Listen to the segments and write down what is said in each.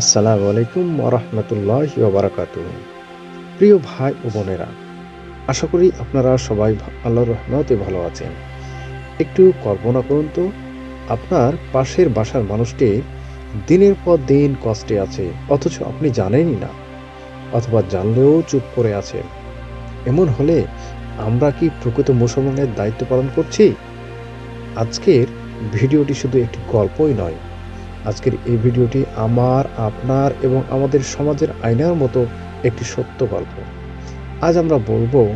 আসসালামু আলাইকুম ওরহমতুল্লাহ বারাকাত প্রিয় ভাই ও বোনেরা, আশা করি আপনারা সবাই আল্লাহ রহমতে ভালো আছেন। একটু কল্পনা করুন তো, আপনার পাশের বাসার মানুষটি দিনের পর দিন কষ্টে আছে, অথচ আপনি জানেনই না, অথবা জানলেও চুপ করে আছেন। এমন হলে আমরা কি প্রকৃত মুসলমানের দায়িত্ব পালন করছি? আজকের ভিডিওটি শুধু একটি গল্পই নয় আজকের এই ভিডিওটি আমার, আপনার এবং আমাদের সমাজের আয়নার মতো একটি সত্য গল্প। আজ আমরা বলব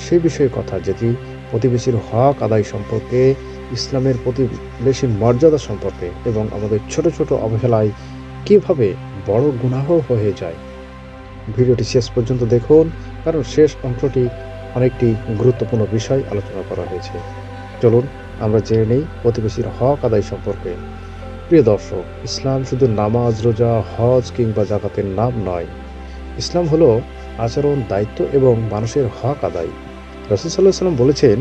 সে বিষয়ে কথা যেটি প্রতিবেশীর হক আদায় সম্পর্কে, ইসলামের প্রতিবেশীর মর্যাদা সম্পর্কে এবং আমাদের ছোট ছোট অবহেলায় কীভাবে বড় গুনাহ হয়ে যায়। ভিডিওটি শেষ পর্যন্ত দেখুন, কারণ শেষ অংশটি অনেকটি গুরুত্বপূর্ণ বিষয় আলোচনা করা হয়েছে। চলুন, আমরা জেনে নেই প্রতিবেশীর হক আদায় সম্পর্কে। প্রিয় দর্শক, ইসলাম শুধু নামাজ, রোজা, হজ কিংবা জাকাতের নাম নয়। ইসলাম হলো আচরণ, দায়িত্ব এবং মানুষের হক আদায়। রসুল সাল্লাহ সাল্লাম বলেছেন,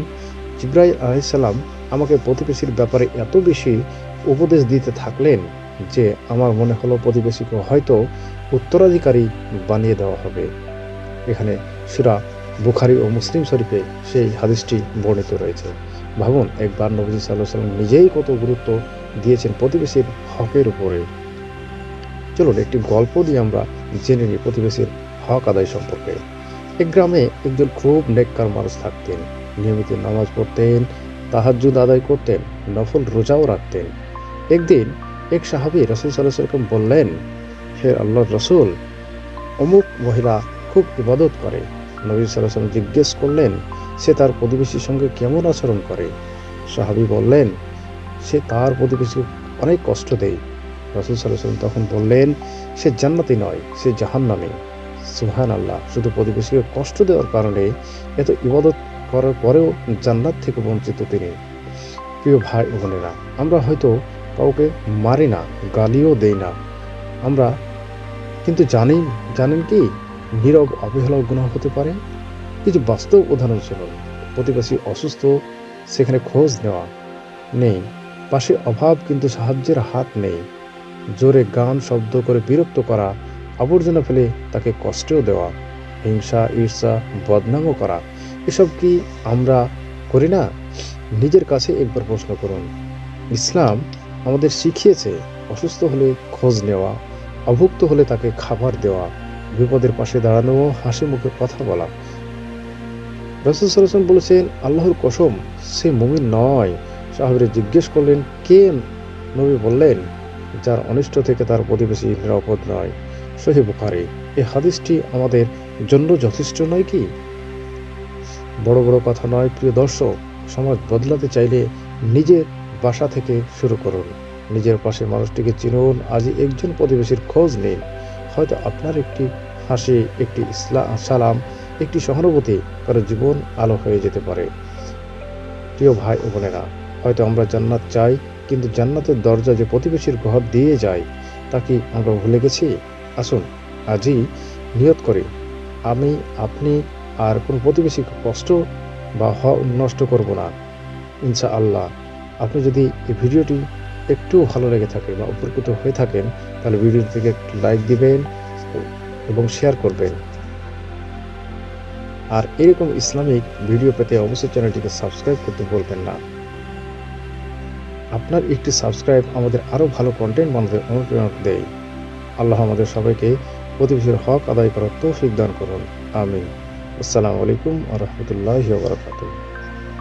জিব্রাইল আলাইসাল্লাম আমাকে প্রতিবেশীর ব্যাপারে এত বেশি উপদেশ দিতে থাকলেন যে আমার মনে হলো প্রতিবেশীকে হয়তো উত্তরাধিকারী বানিয়ে দেওয়া হবে। এখানে সুরা বুখারি ও মুসলিম শরীফে সেই হাদিসটি বর্ণিত রয়েছে। ভাবুন, একবার নবী সাল্লাহ সাল্লাম নিজেই কত গুরুত্ব দিয়েছেন প্রতিবেশীর হকের উপরে। চলুন, একটি গল্প দিয়ে আমরা জেনে নিই প্রতিবেশীর হক আদায় সম্পর্কে। এক গ্রামে একজন খুব নেককার মানুষ থাকতেন। নিয়মিত নামাজ পড়তেন, তাহাজ্জুদ আদায় করতেন, নফল রোজাও রাখতেন। একদিন এক সাহাবি রসুল সাল্লাহ বললেন, হে আল্লাহ রসুল, অমুক মহিলা খুব ইবাদত করে। নবী সাল্লাম জিজ্ঞেস করলেন, সে তার প্রতিবেশীর সঙ্গে কেমন আচরণ করে? সাহাবি বললেন সে তার প্রতিবেশী অনেক কষ্ট দেয়। রসুল সাল্লাম তখন বললেন, সে জান্নাতি নয়, সে জাহান্নামী। সুহান আল্লাহ শুধু প্রতিবেশীকে কষ্ট দেওয়ার কারণে এত ইবাদত করার পরেও জান্নাত থেকে বঞ্চিত তিনি। প্রিয় ভাই বোনেরা, আমরা হয়তো কাউকে মারি না, গালিও দেই না। আমরা কিন্তু জানি, জানেন কি, নীরব, অবহেলাও গুণ হতে পারে। কিছু বাস্তব উদাহরণ শুনুন। প্রতিবেশী অসুস্থ, সেখানে খোঁজ নেওয়া নেই। পাশে অভাব কিন্তু সাহায্যের হাত নেই। জোরে গান, শব্দ করে বিরক্ত করা, আবর্জনা ফেলে তাকে কষ্টও দেওয়া, হিংসা, ঈর্ষা, বদনামও করা, এসব কি আমরা করি না? নিজের কাছে একবার প্রশ্ন করুন। ইসলাম আমাদের শিখিয়েছে, অসুস্থ হলে খোঁজ নেওয়া, অভুক্ত হলে তাকে খাবার দেওয়া, বিপদের পাশে দাঁড়ানো, হাসি মুখে কথা বলা। রসুল বলেছেন, আল্লাহর কসম, সে মুমিন নয়। সাহাবিরা জিজ্ঞেস করলেন, কে নবী বললেন যার অনিষ্ট থেকে তার প্রতিবেশী নিরাপদ নয়? সহি বুখারি। এই হাদিসটি আমাদের জন্য যথেষ্ট নয় কি? বড় বড় কথা নয়, প্রিয় দর্শক, সমাজ বদলাতে চাইলে নিজের বাসা থেকে শুরু করুন। নিজের পাশে মানুষটিকে চিনুন, আজ একজন প্রতিবেশীর খোঁজ নিন। হয়তো আপনার একটি হাসি, একটি ইসলা, সালাম, একটি সহানুভূতি, কারও জীবন আলো হয়ে যেতে পারে। প্রিয় ভাই ও বোনেরা হয়তো আমরা জান্নাত চাই, কিন্তু জান্নাতের দরজা যে প্রতিবেশীর ঘর দিয়ে যায়, তা কি আমরা ভুলে গেছি? আসুন, আজই নিয়ত করি, আমি, আপনি আর কোনো প্রতিবেশীকে কষ্ট বা নষ্ট করব না। ইনশা আল্লাহ আপনি যদি এই ভিডিওটি একটু ভালো লেগে থাকে বা উপকৃত হয়ে থাকেন, তাহলে ভিডিওটি থেকে একটু লাইক দিবেন এবং শেয়ার করবেন। আর এরকম ইসলামিক ভিডিও পেতে অবশ্যই চ্যানেলটিকে সাবস্ক্রাইব করতে বলবেন না। আপনার একটি সাবস্ক্রাইব আমাদের আরও ভালো কন্টেন্ট বানাতে অনুপ্রেরণা দেয়। আল্লাহ আমাদের সবাইকে প্রতিবেশীর হক আদায় করার তৌফিক দান করুন। আমি আসসালামু আলাইকুম আ রহমতুল্লাহ